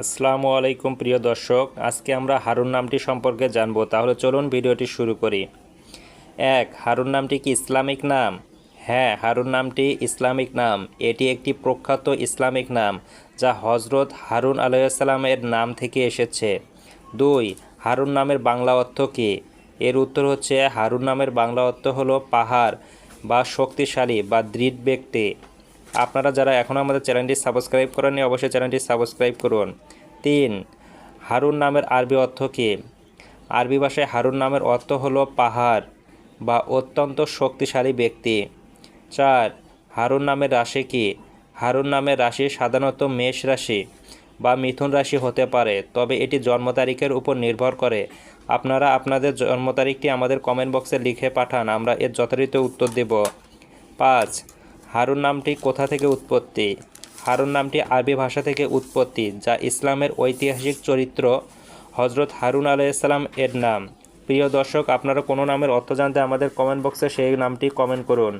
আসসালামু আলাইকুম প্রিয় দর্শক, আজকে আমরা হারুন নামটি সম্পর্কে জানব। তাহলে চলুন ভিডিওটি শুরু করি। এক, হারুন নামটি কি ইসলামিক নাম? হ্যাঁ হারুন নামটি ইসলামিক নাম। এটি একটি প্রখ্যাত ইসলামিক নাম, যা হজরত হারুন আলাইসাল্লামের নাম থেকে এসেছে। দুই, হারুন নামের বাংলা অর্থ কী? এর উত্তর হচ্ছে, হারুন নামের বাংলা অর্থ হলো পাহাড় বা শক্তিশালী বা দৃঢ় ব্যক্তি। আপনারা যারা এখনও আমাদের চ্যানেলটি সাবস্ক্রাইব করেননি, অবশ্যই চ্যানেলটি সাবস্ক্রাইব করুন। তিন, হারুন নামের আরবি অর্থ কী? আরবি ভাষায় হারুন নামের অর্থ হলো পাহাড় বা অত্যন্ত শক্তিশালী ব্যক্তি। চার, হারুন নামের রাশি কী? হারুন নামের রাশি সাধারণত মেষ রাশি বা মিথুন রাশি হতে পারে, তবে এটি জন্ম তারিখের উপর নির্ভর করে। আপনারা আপনাদের জন্ম তারিখটি আমাদের কমেন্ট বক্সে লিখে পাঠান, আমরা এর যথারীতি উত্তর দেব। পাঁচ হারুন নামটি কোথা থেকে উৎপত্তি? হারুন নামটি আরবি ভাষা থেকে উৎপত্তি, যা ইসলামের ঐতিহাসিক চরিত্র হজরত হারুন আলাইসালাম এর নাম। প্রিয় দর্শক, আপনারা কোনো নামের অর্থ জানতে আমাদের কমেন্ট বক্সে সেই নামটি কমেন্ট করুন।